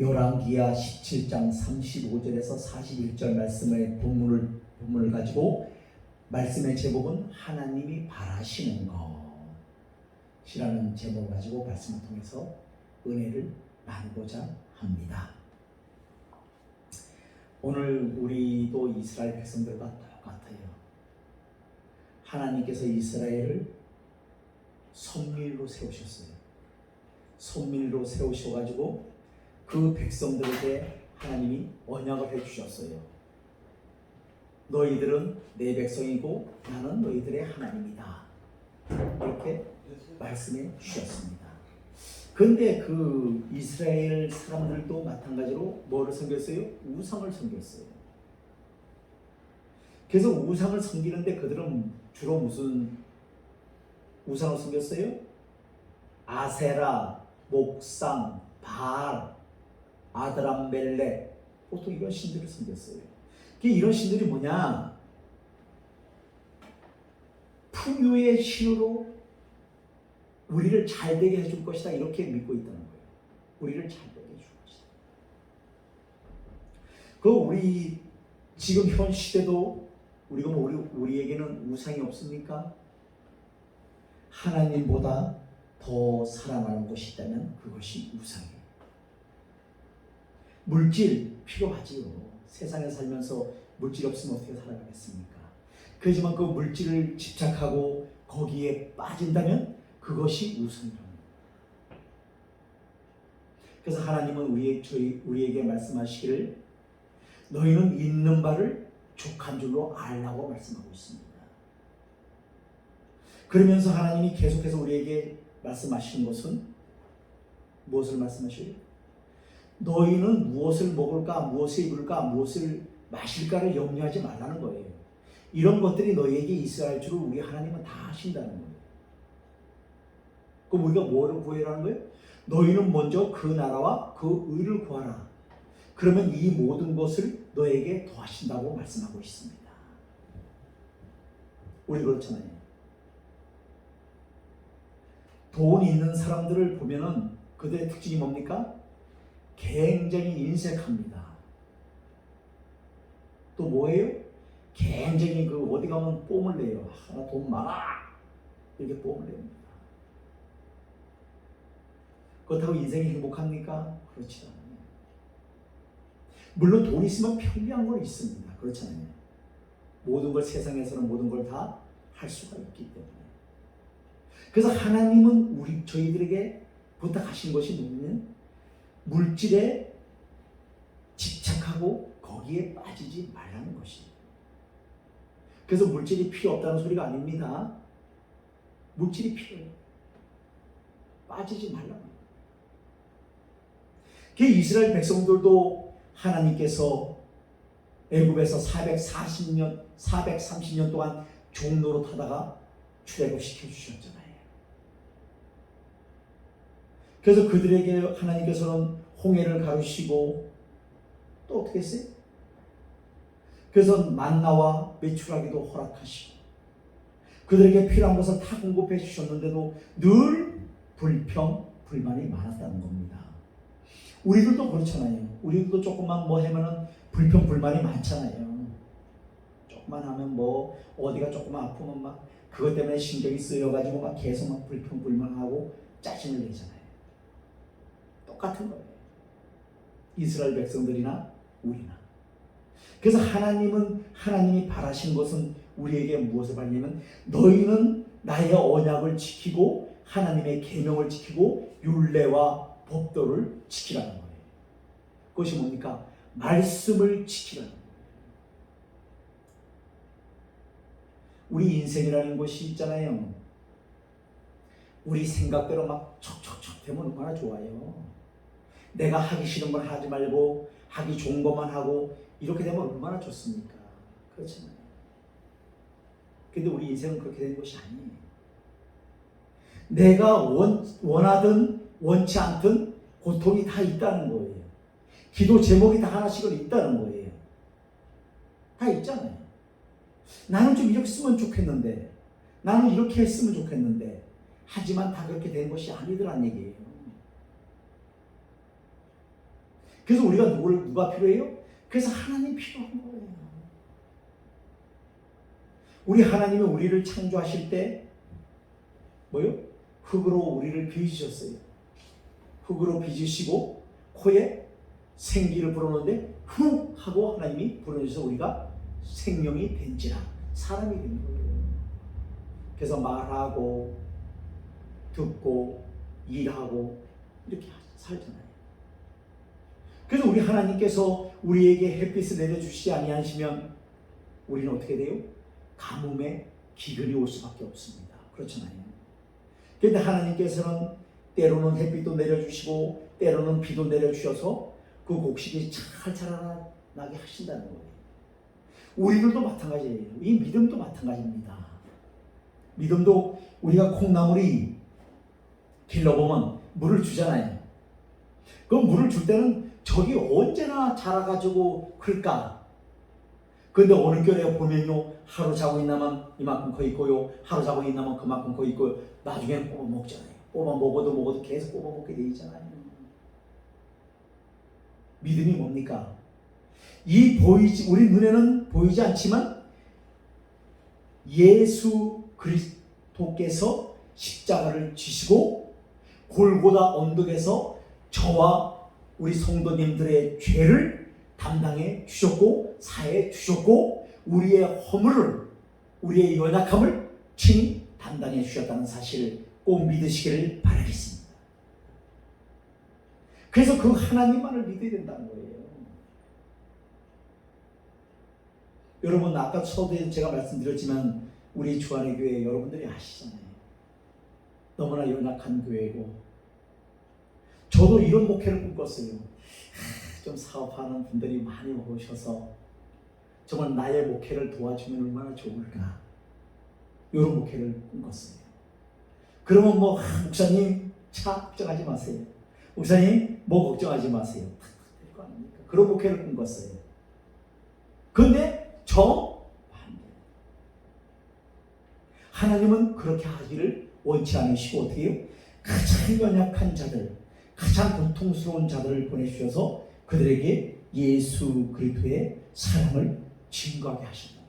요란기야 17장 35절에서 41절 말씀의 본문을 본문을 가지고 말씀의 제목은 하나님이 바라시는 것이라는 제목을 가지고 말씀을 통해서 은혜를 나누고자 합니다. 오늘 우리도 이스라엘 백성들과 똑같아요. 하나님께서 이스라엘을 선밀로 세우셨어요. 선밀로 세우셔가지고 그 백성들에게 하나님이 언약을 해주셨어요. 너희들은 내 백성이고 나는 너희들의 하나님이다. 이렇게 말씀해 주셨습니다. 근데 그 이스라엘 사람들도 마찬가지로 뭐를 섬겼어요? 우상을 섬겼어요. 그래서 우상을 섬기는데 그들은 주로 무슨 우상을 섬겼어요? 아세라, 목상, 바알, 아드람 멜렉 보통 이런 신들을 섬겼어요. 이런 신들이 뭐냐? 풍요의 신으로 우리를 잘 되게 해줄 것이다 이렇게 믿고 있다는 거예요. 우리를 잘 되게 해줄 것이다. 그 우리 지금 현 시대도 우리가 뭐 우리 우리에게는 우상이 없습니까? 하나님보다 더 사랑하는 것이 있다면 그것이 우상이에요. 물질 필요하지요. 세상에 살면서 물질 없으면 어떻게 살아가겠습니까? 그렇지만 그 물질을 집착하고 거기에 빠진다면 그것이 우상이랍니다. 그래서 하나님은 우리 저희 우리에게 말씀하시기를 너희는 있는 바를 족한 줄로 알라고 말씀하고 있습니다. 그러면서 하나님이 계속해서 우리에게 말씀하시는 것은 무엇을 말씀하셔요? 너희는 무엇을 먹을까, 무엇을 입을까, 무엇을 마실까를 염려하지 말라는 거예요. 이런 것들이 너희에게 있어야 할 줄을 우리 하나님은 다 하신다는 거예요. 그럼 우리가 뭐를 구해라는 거예요? 너희는 먼저 그 나라와 그 의를 구하라. 그러면 이 모든 것을 너에게 더하신다고 말씀하고 있습니다. 우리 그렇잖아요. 돈 있는 사람들을 보면은 그들의 특징이 뭡니까? 굉장히 인색합니다. 또 뭐예요? 굉장히 그 어디 가면 뽐을 내요. 아, 나돈 많아. 이렇게 뽐을 냅니다. 그렇다고 인생이 행복합니까? 그렇지 않아요. 물론 돈 있으면 편리한 건 있습니다. 그렇잖아요. 모든 걸 세상에서는 모든 걸 다 할 수가 있기 때문에. 그래서 하나님은 우리 저희들에게 부탁하신 것이 뭐냐면 물질에 집착하고 거기에 빠지지 말라는 것이에요. 그래서 물질이 필요 없다는 소리가 아닙니다. 물질이 필요해요. 빠지지 말라고. 그 이스라엘 백성들도 하나님께서 애굽에서 440년, 430년 동안 종로로 타다가 출애굽 시켜 주셨잖아요. 그래서 그들에게 하나님께서는 홍해를 가르시고 또 어떻게 했어요? 그래서 만나와 메추라기도 허락하시고 그들에게 필요한 것을 다 공급해 주셨는데도 늘 불평, 불만이 많았다는 겁니다. 우리들도 그렇잖아요. 우리들도 조금만 뭐 하면은 불평, 불만이 많잖아요. 조금만 하면 뭐 어디가 조금만 아프면 막 그것 때문에 신경이 쓰여가지고 막 계속 막 불평, 불만하고 짜증을 내잖아요. 똑같은 거예요. 이스라엘 백성들이나 우리나. 그래서 하나님은 하나님이 바라신 것은 우리에게 무엇을 바라냐면 너희는 나의 언약을 지키고 하나님의 계명을 지키고 율례와 법도를 지키라는 거예요. 그것이 뭡니까? 말씀을 지키라는. 우리 인생이라는 것이 있잖아요. 우리 생각대로 막 척척척 되면 얼마나 좋아요. 내가 하기 싫은 건 하지 말고 하기 좋은 것만 하고 이렇게 되면 얼마나 좋습니까? 그렇잖아요. 근데 우리 인생은 그렇게 된 것이 아니에요. 내가 원, 원하든 원치 않든 고통이 다 있다는 거예요. 기도 제목이 다 하나씩은 있다는 거예요. 다 있잖아요. 나는 좀 이렇게 쓰면 좋겠는데, 나는 이렇게 했으면 좋겠는데, 하지만 다 그렇게 된 것이 아니더란 얘기예요. 그래서 우리가 누구를 누가 필요해요? 그래서 하나님 필요한 거예요. 우리 하나님이 우리를 창조하실 때 뭐요? 흙으로 우리를 빚으셨어요. 흙으로 빚으시고 코에 생기를 불어넣는데 후 하고 하나님이 불어주셔서 우리가 생명이 된지라 사람이 된 거예요. 그래서 말하고 듣고 일하고 이렇게 살잖아요. 그래서 우리 하나님께서 우리에게 햇빛을 내려주시지 아니하시면 우리는 어떻게 돼요? 가뭄에 기근이 올 수밖에 없습니다. 그렇잖아요. 그런데 하나님께서는 때로는 햇빛도 내려주시고 때로는 비도 내려주셔서 그 곡식이 잘 자라나게 하신다는 거예요. 우리들도 마찬가지예요. 이 믿음도 마찬가지입니다. 믿음도 우리가 콩나물이 길러보면 물을 주잖아요. 그 물을 줄 때는 저기 언제나 자라가지고 클까? 근데 어느 겨울에 보면요 하루 자고 있나면 이만큼 커 있고요 하루 자고 있나면 그만큼 커 있고요 나중에는 뽑아 먹잖아요 뽑아 먹어도 먹어도 계속 뽑아 먹게 돼 있잖아요 믿음이 뭡니까? 이 보이지 우리 눈에는 보이지 않지만 예수 그리스도께서 십자가를 지시고 골고다 언덕에서 저와 우리 성도님들의 죄를 담당해 주셨고 사해 주셨고 우리의 허물을 우리의 연약함을 친히 담당해 주셨다는 사실을 꼭 믿으시기를 바라겠습니다. 그래서 그 하나님만을 믿어야 된다는 거예요. 여러분 아까 서두에 제가 말씀드렸지만 우리 주안의 교회 여러분들이 아시잖아요. 너무나 연약한 교회고 저도 이런 목회를 꿈꿨어요. 하, 좀 사업하는 분들이 많이 오셔서 정말 나의 목회를 도와주면 얼마나 좋을까. 이런 목회를 꿈꿨어요. 그러면 뭐 아, 목사님 차 걱정하지 마세요. 목사님 뭐 걱정하지 마세요. 그런 목회를 꿈꿨어요. 근데 저. 하나님은 그렇게 하기를 원치 않으시고 어떻게 해요? 가장 연약한 자들, 가장 고통스러운 자들을 보내주셔서 그들에게 예수 그리스도의 사랑을 증거하게 하신다.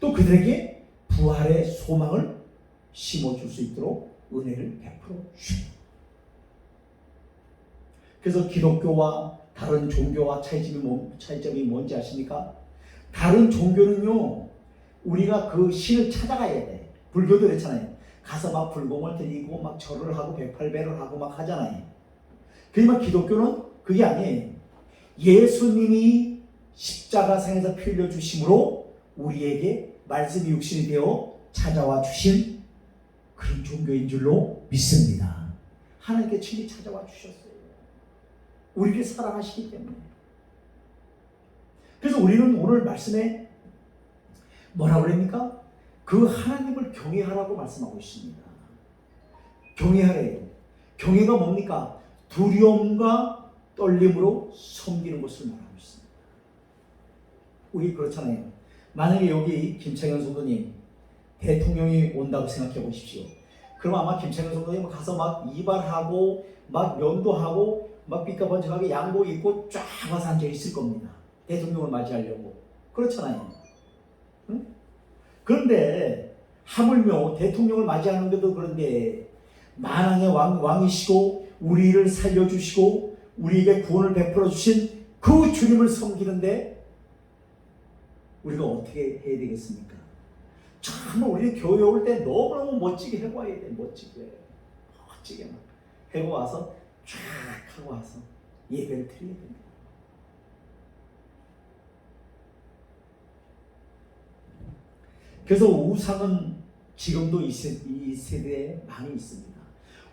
또 그들에게 부활의 소망을 심어줄 수 있도록 은혜를 베풀어 주십니다. 그래서 기독교와 다른 종교와 차이점이, 뭐, 차이점이 뭔지 아십니까? 다른 종교는요, 우리가 그 신을 찾아가야 돼. 불교도 그렇잖아요. 가서 막 불공을 드리고 막 절을 하고 백팔배를 하고 막 하잖아요. 그지만 기독교는 그게 아니에요. 예수님이 십자가상에서 피 흘려 주심으로 우리에게 말씀이 육신이 되어 찾아와 주신 그런 종교인 줄로 믿습니다. 하나님께 친히 찾아와 주셨어요. 우리를 사랑하시기 때문에. 그래서 우리는 오늘 말씀에 뭐라 그럽니까? 그 하나님을 경외하라고 말씀하고 있습니다. 경외하래요. 경외가 뭡니까? 두려움과 떨림으로 섬기는 것을 있습니다. 우리 그렇잖아요. 만약에 여기 김창현 성도님 대통령이 온다고 생각해 보십시오. 그럼 아마 김창현 성도님 가서 막 이발하고 막 면도하고 막 삐까번쩍하게 양복 입고 쫙 와서 앉아 있을 겁니다. 대통령을 맞이하려고. 그렇잖아요. 응? 그런데 하물며 대통령을 맞이하는데도 그런데 만왕의 왕, 왕이시고 우리를 살려주시고 우리에게 구원을 베풀어 주신 그 주님을 섬기는데 우리가 어떻게 해야 되겠습니까? 정말 우리 교회 올 때 너무너무 멋지게 해고 와야 돼 멋지게 멋지게 막 해고 와서 쫙 하고 와서 예배를 드려야 됩니다. 그래서 우상은 지금도 이, 세, 이 세대에 많이 있습니다.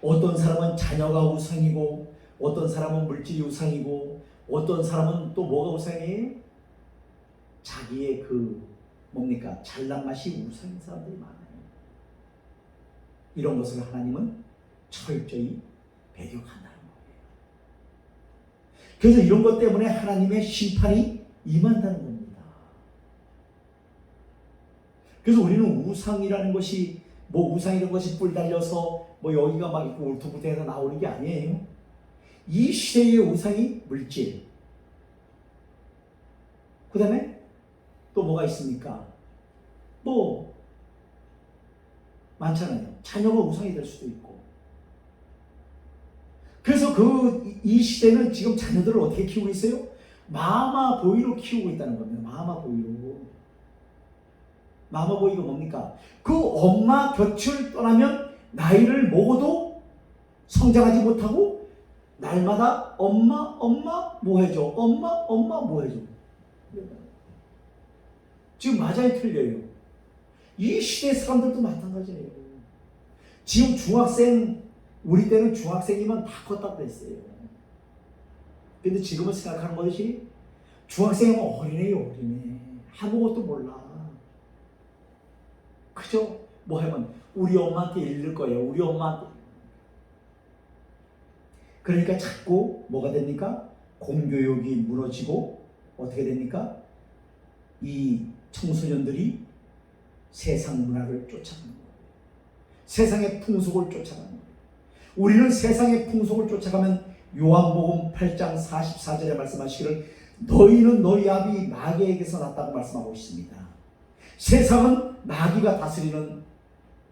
어떤 사람은 자녀가 우상이고, 어떤 사람은 물질이 우상이고, 어떤 사람은 또 뭐가 우상이에요? 자기의 그 뭡니까 잘난 맛이 우상인 사람들이 많아요. 이런 것을 하나님은 철저히 배격한다는 거예요. 그래서 이런 것 때문에 하나님의 심판이 임한다는 겁니다. 그래서 우리는 우상이라는 것이 뭐 우상이라는 것이 뿔 달려서 뭐 여기가 막 있고 울퉁불퉁해서 나오는 게 아니에요. 이 시대의 우상이 물질. 그 다음에 또 뭐가 있습니까? 뭐 많잖아요. 자녀가 우상이 될 수도 있고. 그래서 그 이 시대는 지금 자녀들을 어떻게 키우고 있어요? 마마 보이로 키우고 있다는 겁니다. 마마 보이로. 마마 보이가 뭡니까? 그 엄마 곁을 떠나면 나이를 먹어도 성장하지 못하고 날마다 엄마 엄마 뭐 해줘? 엄마 엄마 뭐 해줘? 지금 맞아요 틀려요. 이 시대 사람들도 마찬가지예요. 지금 중학생 우리 때는 중학생이면 다 컸다고 그랬어요. 근데 지금은 생각하는 것이 중학생이면 어린애요 어린애. 아무것도 몰라 그죠? 뭐 하면 우리 엄마한테 읽을 거예요 우리 엄마한테 그러니까 자꾸 뭐가 됩니까? 공교육이 무너지고 어떻게 됩니까? 이 청소년들이 세상 문화를 쫓아가는 거예요. 세상의 풍속을 쫓아가는 거예요. 우리는 세상의 풍속을 쫓아가면 요한복음 8장 44절에 말씀하시기를 너희는 너희 아비 마귀에게서 났다고 말씀하고 있습니다. 세상은 마귀가 다스리는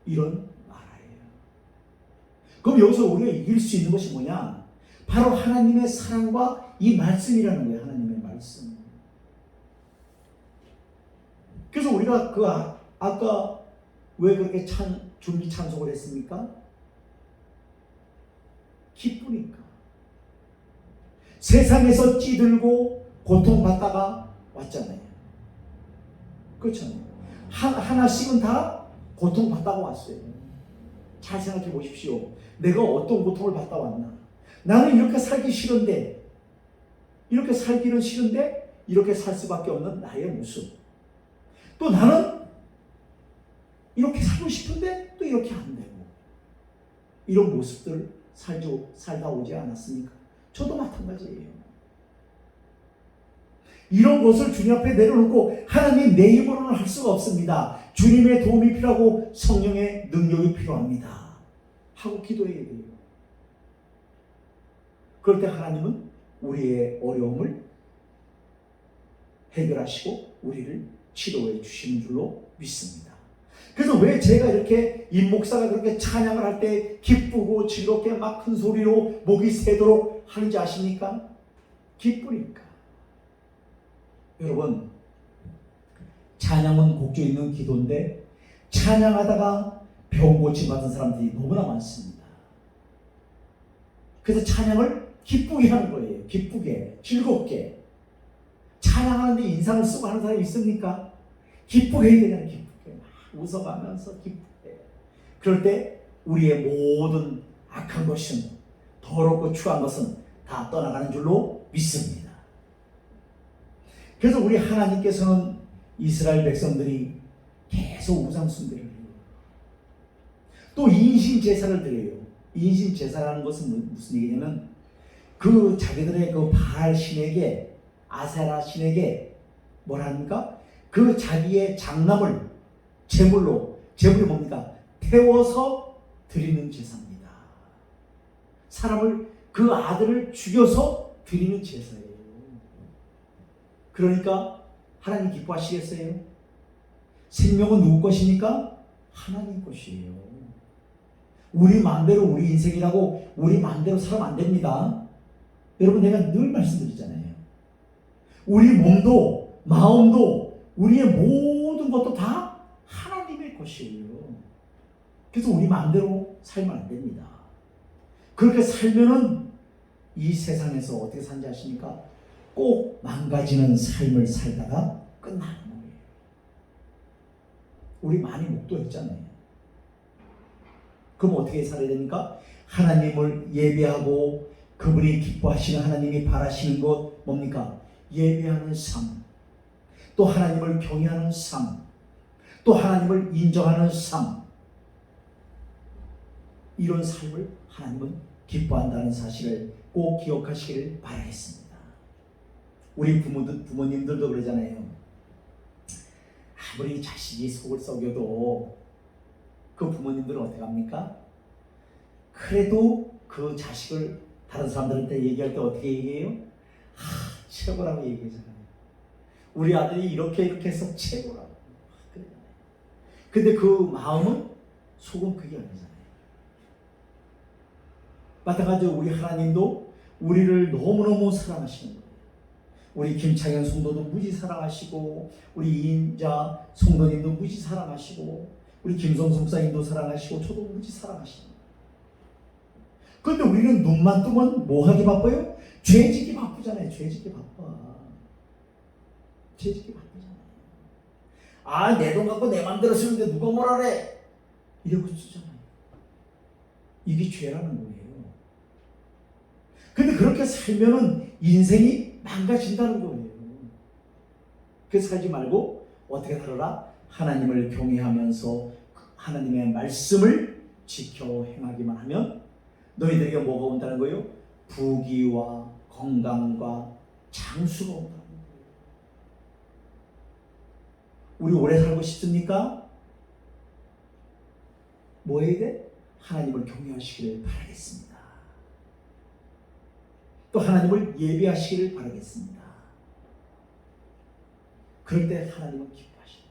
이런 나라예요. 그럼 여기서 우리가 이길 수 있는 것이 뭐냐? 바로 하나님의 사랑과 이 말씀이라는 거예요. 하나님의 말씀. 그래서 우리가 그 아, 아까 왜 그렇게 찬 준비 찬송을 했습니까? 기쁘니까. 세상에서 찌들고 고통받다가 왔잖아요. 그렇잖아요. 하, 하나씩은 다 고통받다가 왔어요. 잘 생각해 보십시오. 내가 어떤 고통을 받다 왔나? 나는 이렇게 살기 싫은데, 이렇게 살기는 싫은데, 이렇게 살 수밖에 없는 나의 모습. 또 나는 이렇게 살고 싶은데, 또 이렇게 안 되고. 이런 모습들 살죠, 살다 오지 않았습니까? 저도 마찬가지예요. 이런 것을 주님 앞에 내려놓고 하나님 내 힘으로는 할 수가 없습니다. 주님의 도움이 필요하고 성령의 능력이 필요합니다. 하고 기도해야 돼요. 그럴 때 하나님은 우리의 어려움을 해결하시고 우리를 치료해 주시는 줄로 믿습니다. 그래서 왜 제가 이렇게 임 목사가 그렇게 찬양을 할 때 기쁘고 즐겁게 막 큰 소리로 목이 새도록 하는지 아십니까? 기쁘니까. 여러분, 찬양은 곡조 있는 기도인데 찬양하다가 병 고침 받은 사람들이 너무나 많습니다. 그래서 찬양을 기쁘게 하는 거예요. 기쁘게, 즐겁게. 찬양하는데 인상을 쓰고 하는 사람이 있습니까? 기쁘게 해야 되잖아요. 기쁘게. 막 웃어가면서 기쁘게. 그럴 때 우리의 모든 악한 것은 더럽고 추한 것은 다 떠나가는 줄로 믿습니다. 그래서 우리 하나님께서는 이스라엘 백성들이 계속 우상 숭배를 해요. 또 인신 제사를 드려요. 인신 제사라는 것은 무슨 얘기냐면 그 자기들의 그 바알 신에게 아세라 신에게 뭐랍니까? 그 자기의 장남을 제물로 제물이 뭡니까? 태워서 드리는 제사입니다. 사람을 그 아들을 죽여서 드리는 제사예요. 그러니까 하나님 기뻐하시겠어요? 생명은 누구 것입니까? 하나님 것이에요. 우리 마음대로 우리 인생이라고 우리 마음대로 살면 안 됩니다. 여러분 내가 늘 말씀드리잖아요. 우리 몸도 마음도 우리의 모든 것도 다 하나님의 것이에요. 그래서 우리 마음대로 살면 안 됩니다. 그렇게 살면은 이 세상에서 어떻게 산지 아십니까? 꼭 망가지는 삶을 살다가 끝나는 거예요. 우리 많이 목도했잖아요. 그럼 어떻게 살아야 됩니까? 하나님을 예배하고 그분이 기뻐하시는 하나님이 바라시는 것 뭡니까? 예배하는 삶. 또 하나님을 경외하는 삶. 또 하나님을 인정하는 삶. 이런 삶을 하나님은 기뻐한다는 사실을 꼭 기억하시기를 바라겠습니다. 우리 부모들, 부모님들도 그러잖아요. 아무리 자식이 속을 썩여도 그 부모님들은 어떻게 합니까? 그래도 그 자식을 다른 사람들한테 얘기할 때 어떻게 얘기해요? 하, 최고라고 얘기하잖아요. 우리 아들이 이렇게 이렇게 해서 최고라고. 근데 그 마음은 속은 그게 아니잖아요. 마찬가지로 우리 하나님도 우리를 너무너무 사랑하시는. 우리 김창현 성도도 무지 사랑하시고 우리 이인자 성도님도 무지 사랑하시고 우리 김성 목사님도 사랑하시고 저도 무지 거예요. 그런데 우리는 눈만 뜨면 뭐 하기 바빠요? 죄짓기 바쁘잖아요. 죄짓기 바빠. 죄짓기 바쁘잖아요. 아, 내 돈 갖고 내 맘대로 쓰는데 누가 뭐라 그래? 이러고 쓰잖아요. 이게 죄라는 거예요. 근데 그렇게 살면은 인생이 망가진다는 거예요. 그래서 살지 말고 어떻게 살아라? 하나님을 경외하면서 하나님의 말씀을 지켜 행하기만 하면 너희들에게 뭐가 온다는 거예요? 부귀와 건강과 장수가 온다는 거예요. 우리 오래 살고 싶습니까? 뭐 해야 돼? 하나님을 경외하시기를 바라겠습니다. 또 하나님을 예배하시기를 바라겠습니다. 그럴 때 하나님은 기뻐하십니다.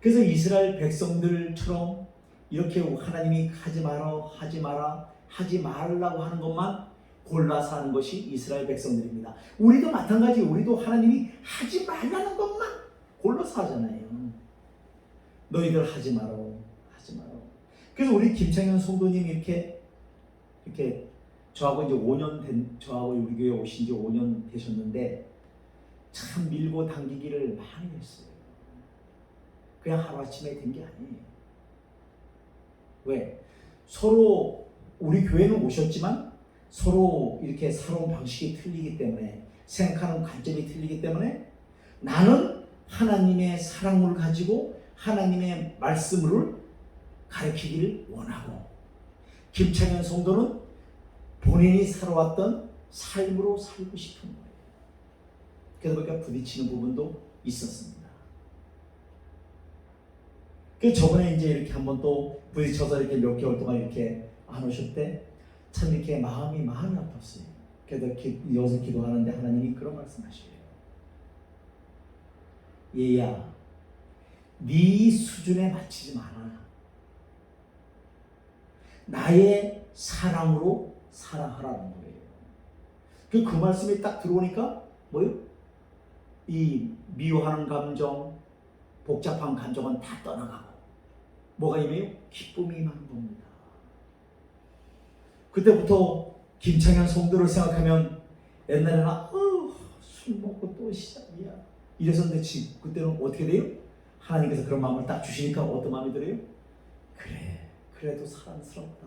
그래서 이스라엘 백성들처럼 이렇게 하나님이 하지 마라, 하지 마라, 하지 말라고 하는 것만 골라서 하는 것이 이스라엘 백성들입니다. 우리도 마찬가지, 우리도 하나님이 하지 말라는 것만 골라서 하잖아요. 너희들 하지 마라. 그래서 우리 김창현 성도님 이렇게 이렇게 저하고 이제 5년 된 저하고 우리 교회 오신 지 5년 되셨는데 참 밀고 당기기를 많이 했어요. 그냥 하루아침에 된 게 아니에요. 왜? 서로 우리 교회는 오셨지만 서로 이렇게 살아온 방식이 틀리기 때문에 생각하는 관점이 틀리기 때문에 나는 하나님의 사랑을 가지고 하나님의 말씀을 가르치기를 원하고 김창현 성도는 본인이 살아왔던 삶으로 살고 싶은 거예요. 그래서 보니까 부딪히는 부분도 있었습니다. 그 저번에 이제 이렇게 한번 또 부딪혀서 이렇게 몇 개월 동안 이렇게 안 오실 때 참 이렇게 마음이 마음이 아팠어요. 그래서 기, 이어서 기도하는데 하나님이 그런 말씀하셔요. 얘야, 네 수준에 맞추지 마라. 나의 사랑으로 사랑하라는 거예요. 그, 그 말씀이 딱 들어오니까 뭐요? 이 미워하는 감정, 복잡한 감정은 다 떠나가고 뭐가 임해요? 기쁨이 임하는 겁니다. 그때부터 김창현 성도를 생각하면 옛날에는 어, 술 먹고 또 시작이야 이랬었는데 지금 그때는 어떻게 돼요? 하나님께서 그런 마음을 딱 주시니까 어떤 마음이 들어요? 그래 그래도 사랑스럽다.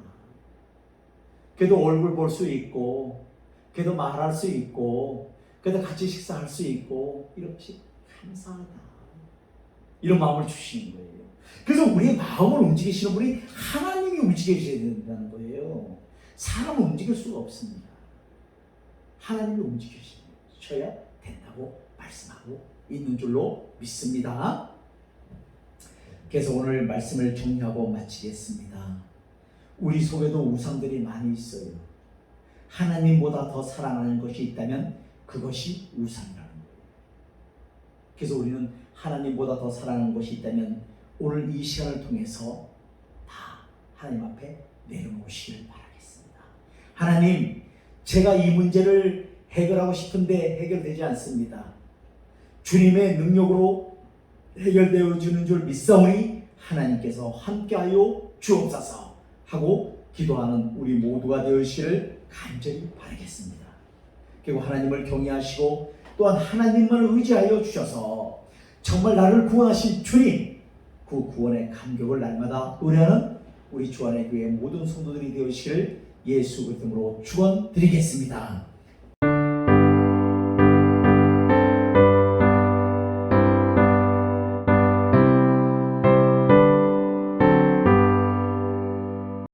그래도 얼굴 볼 수 있고 그래도 말할 수 있고 그래도 같이 식사할 수 있고 이렇게 감사하다. 이런 마음을 주시는 거예요. 그래서 우리의 마음을 움직이시는 분이 하나님이 움직이셔야 된다는 거예요. 사람은 움직일 수가 없습니다. 하나님이 움직이셔야 된다고 말씀하고 있는 줄로 믿습니다. 그래서 오늘 말씀을 정리하고 마치겠습니다. 우리 속에도 우상들이 많이 있어요. 하나님보다 더 사랑하는 것이 있다면 그것이 우상이라는 거예요. 그래서 우리는 하나님보다 더 사랑하는 것이 있다면 오늘 이 시간을 통해서 다 하나님 앞에 내려놓으시길 바라겠습니다. 하나님, 제가 이 문제를 해결하고 싶은데 해결되지 않습니다. 주님의 능력으로 해결되어 주는 줄 믿사오니 하나님께서 함께하여 주옵소서 하고 기도하는 우리 모두가 되시기를 간절히 바라겠습니다. 그리고 하나님을 경외하시고 또한 하나님만을 의지하여 주셔서 정말 나를 구원하신 주님 그 구원의 감격을 날마다 노래하는 우리 주안의 교회 모든 성도들이 되시기를 예수 그리스도로 축원드리겠습니다.